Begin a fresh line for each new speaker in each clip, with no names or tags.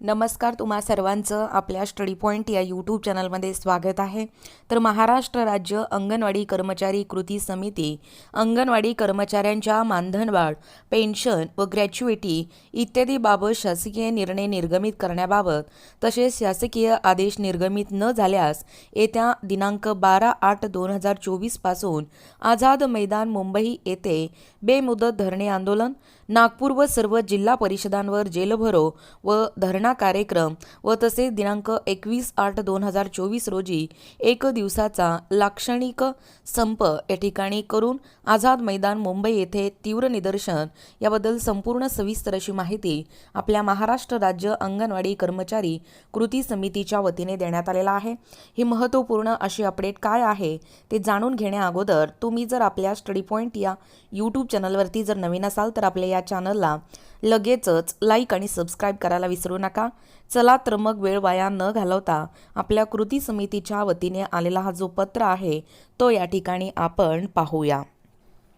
नमस्कार तुम्हा सर्वांचं आपल्या स्टडी पॉईंट या यूट्यूब चॅनलमध्ये स्वागत आहे. तर महाराष्ट्र राज्य अंगणवाडी कर्मचारी कृती समिती अंगणवाडी कर्मचाऱ्यांच्या मानधनवाढ पेन्शन व ग्रॅच्युइटी इत्यादीबाबत शासकीय निर्णय निर्गमित करण्याबाबत तसेच शासकीय आदेश निर्गमित न झाल्यास येत्या दिनांक बारा आठ दोन हजार चोवीसपासून आझाद मैदान मुंबई येथे बेमुदत धरणे आंदोलन नागपूर व सर्व जिल्हा परिषदांवर जेलभरो व धरणा कार्यक्रम व तसेच दिनांक एकवीस आठ दोन हजार चोवीस रोजी एक दिवसाचा लाक्षणिक संप या ठिकाणी करून आझाद मैदान मुंबई येथे तीव्र निदर्शन याबद्दल संपूर्ण सविस्तर अशी माहिती आपल्या महाराष्ट्र राज्य अंगणवाडी कर्मचारी कृती समितीच्या वतीने देण्यात आलेला आहे. ही महत्त्वपूर्ण अशी अपडेट काय आहे ते जाणून घेण्याअगोदर तुम्ही जर आपल्या स्टडी पॉईंट या यूट्यूब चॅनलवरती जर नवीन असाल तर आपल्या या चॅनलला लगेचच लाईक आणि सबस्क्राईब करायला विसरू नका. चला तर मग वेळ वाया न घालवता आपल्या कृती समितीच्या वतीने आलेला हा जो पत्र आहे तो या ठिकाणी आपण पाहूया.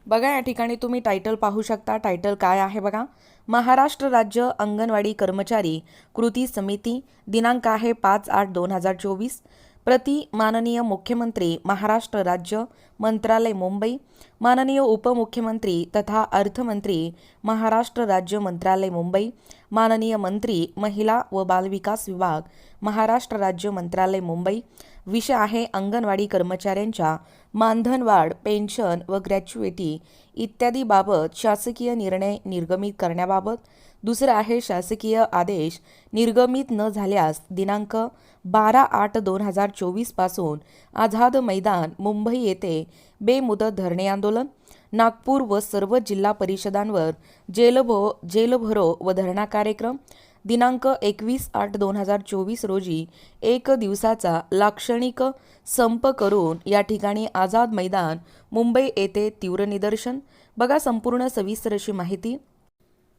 बघा या ठिकाणी तुम्ही टायटल पाहू शकता. टायटल काय आहे बघा? महाराष्ट्र राज्य अंगणवाडी कर्मचारी कृती समिती दिनांक आहे पाच आठ दोन हजार चोवीस. प्रति माननीय मुख्यमंत्री महाराष्ट्र राज्य मंत्रालय मुंबई माननीय उपमुख्यमंत्री तथा अर्थमंत्री महाराष्ट्र राज्य मंत्रालय मुंबई माननीय मंत्री महिला व बालविकास विभाग महाराष्ट्र राज्य मंत्रालय मुंबई विषय आहे अंगणवाडी कर्मचाऱ्यांच्या मानधनवाढ पेन्शन व ग्रॅच्युएटी इत्यादीबाबत शासकीय निर्णय निर्गमित करण्याबाबत. दुसरं आहे शासकीय आदेश निर्गमित न झाल्यास दिनांक बारा आठ दोन हजार चोवीसपासून आझाद मैदान मुंबई येथे बेमुदत धरणे आंदोलन नागपूर व सर्व जिल्हा परिषदांवर जेलभो जेलभरो व धरणा कार्यक्रम दिनांक एकवीस आठ दोन हजार चोवीस रोजी एक दिवसाचा लाक्षणिक संप करून या ठिकाणी आझाद मैदान मुंबई येथे तीव्र निदर्शन. बघा संपूर्ण सविस्तर अशी माहिती.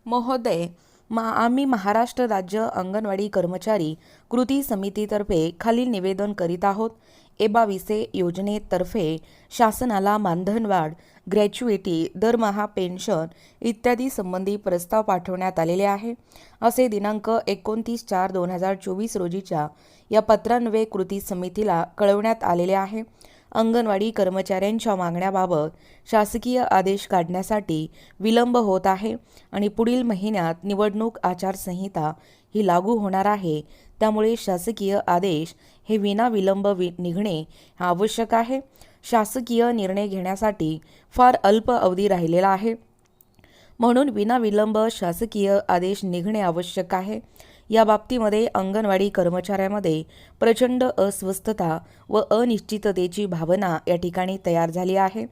महोदय मा आम्ही महाराष्ट्र राज्य अंगणवाडी कर्मचारी कृती समितीतर्फे खालील निवेदन करीत आहोत. एबाविसे योजनेतर्फे शासनाला मानधनवाढ ग्रॅच्युइटी दरमहा पेन्शन इत्यादी संबंधी प्रस्ताव पाठवण्यात आलेले आहे. असे दिनांक एकोणतीस चार दोन हजार चोवीस रोजीच्या या पत्रान्वये कृती समितीला कळवण्यात आलेले आहे. अंगणवाडी कर्मचाऱ्यांच्या मागण्याबाबत शासकीय आदेश काढण्यासाठी विलंब होत आहे आणि पुढील महिन्यात निवडणूक आचारसंहिता ही लागू होणार आहे त्यामुळे शासकीय आदेश हे विनाविलंब वि निघणे आवश्यक आहे. शासकीय निर्णय घेण्यासाठी फार अल्प अवधी राहिलेला आहे. म्हणून विनाविलंब शासकीय आदेश निघणे आवश्यक आहे. या बाबतीमध्ये अंगणवाडी कर्मचाऱ्यामध्ये प्रचंड अस्वस्थता व अनिश्चिततेची भावना या ठिकाणी तयार झाली आहे.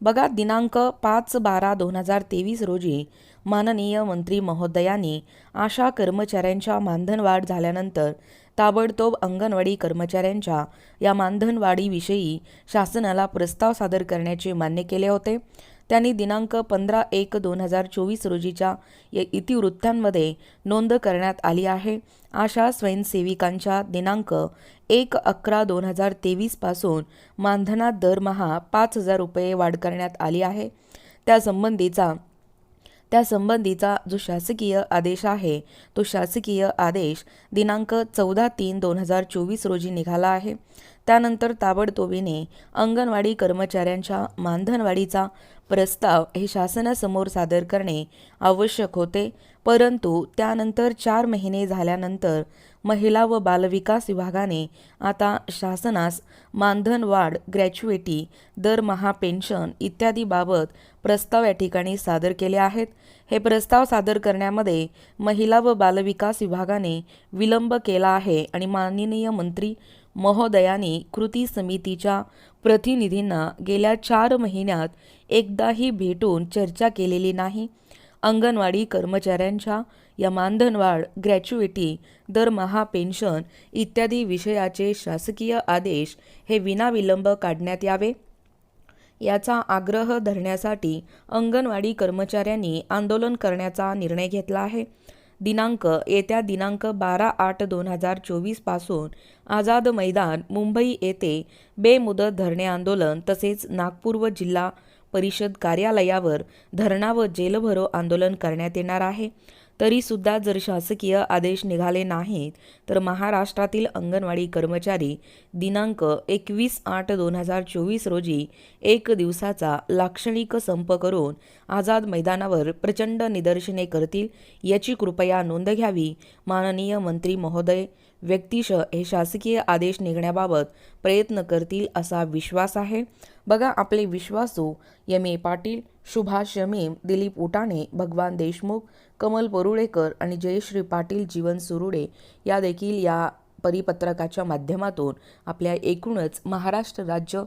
बघा दिनांक पाच बारा दोन हजार तेवीस रोजी माननीय मंत्री महोदयांनी आशा कर्मचाऱ्यांच्या मानधनवाढ झाल्यानंतर ताबडतोब अंगणवाडी कर्मचाऱ्यांच्या या मानधनवाढीविषयी शासनाला प्रस्ताव सादर करण्याचे मान्य केले होते. त्यांनी दिनांक पंधरा एक दोन हजार चोवीस रोजीच्या या इतिवृत्तांमध्ये नोंद करण्यात आली आहे. आशा स्वयंसेविकांच्या दिनांक एक अकरा दोन हजार तेवीसपासून मानधनात दरमहा पाच हजार रुपये वाढ करण्यात आली आहे. त्यासंबंधीचा त्यासंबंधीचा जो शासकीय आदेश आहे तो शासकीय आदेश दिनांक चौदा तीन दोन हजार चोवीस रोजी निघाला आहे. त्यानंतर ताबडतोबीने अंगणवाडी कर्मचाऱ्यांच्या मानधनवाढीचा प्रस्ताव हे शासनासमोर सादर करणे आवश्यक होते. परंतु त्यानंतर चार महिने झाल्यानंतर महिला व बालविकास विभागाने आता शासनास मानधन वाढ दरमहा पेन्शन इत्यादीबाबत प्रस्ताव या ठिकाणी सादर केले आहेत. हे प्रस्ताव सादर करण्यामध्ये महिला व बालविकास विभागाने विलंब केला आहे आणि माननीय मंत्री महोदयांनी कृती समितीच्या प्रतिनिधींना गेल्या चार महिन्यात एकदाही भेटून चर्चा केलेली नाही. अंगणवाडी कर्मचाऱ्यांच्या या मानधनवाढ ग्रॅच्युइटी दरमहा पेन्शन इत्यादी विषयाचे शासकीय आदेश हे विनाविलंब काढण्यात यावे. याचा आग्रह धरण्यासाठी अंगणवाडी कर्मचाऱ्यांनी आंदोलन करण्याचा निर्णय घेतला आहे. दिनांक येत्या दिनांक बारा आठ दोन हजार चोवीसपासून आझाद मैदान मुंबई येथे बेमुदत धरणे आंदोलन तसेच नागपूर व जिल्हा परिषद कार्यालयावर धरणा व जेलभरो आंदोलन करण्यात येणार आहे. तरीसुद्धा जर शासकीय आदेश निघाले नाहीत तर महाराष्ट्रातील अंगणवाडी कर्मचारी दिनांक एकवीस आठ दोन हजार चोवीस रोजी एक दिवसाचा लाक्षणिक संप करून आझाद मैदानावर प्रचंड निदर्शने करतील याची कृपया नोंद घ्यावी माननीय मंत्री महोदय. व्यक्तिश हे शासकीय आदेश निघण्याबाबत प्रयत्न करतील असा विश्वास आहे. बघा आपले विश्वासू M A. Patil Subhash M M Dilip Utane Bhagwan Deshmukh Kamal Parulekar आणि जयश्री पाटील जीवन सुरुडे या देखील या परिपत्रकाच्या माध्यमातून आपल्या एकूणच महाराष्ट्र राज्य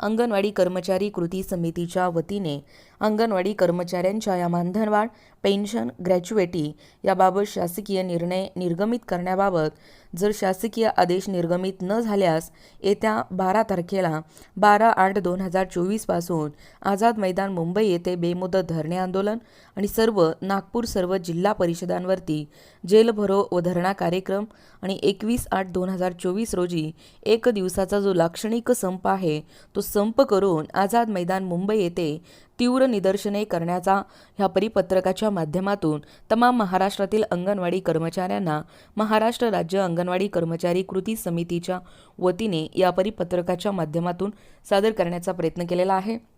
अंगणवाडी कर्मचारी कृती समितीच्या वतीने अंगणवाडी कर्मचाऱ्यांच्या या मानधनवाढ पेन्शन ग्रॅच्युएटी याबाबत शासकीय निर्णय निर्गमित करण्याबाबत जर शासकीय आदेश निर्गमित न झाल्यास येत्या बारा तारखेला बारा आठ दोन हजार चोवीसपासून आझाद मैदान मुंबई येथे बेमुदत धरणे आंदोलन आणि सर्व नागपूर सर्व जिल्हा परिषदांवरती जेलभरो व धरणा कार्यक्रम आणि एकवीस आठ दोन हजार चोवीस रोजी एक दिवसाचा जो लाक्षणिक संप आहे तो संप करून आझाद मैदान मुंबई येथे तीव्र निदर्शने करण्याचा ह्या परिपत्रकाच्या माध्यमातून तमाम महाराष्ट्रातील अंगणवाडी कर्मचाऱ्यांना महाराष्ट्र राज्य अंगणवाडी कर्मचारी कृती समितीच्या वतीने या परिपत्रकाच्या माध्यमातून सादर करण्याचा प्रयत्न केलेला आहे.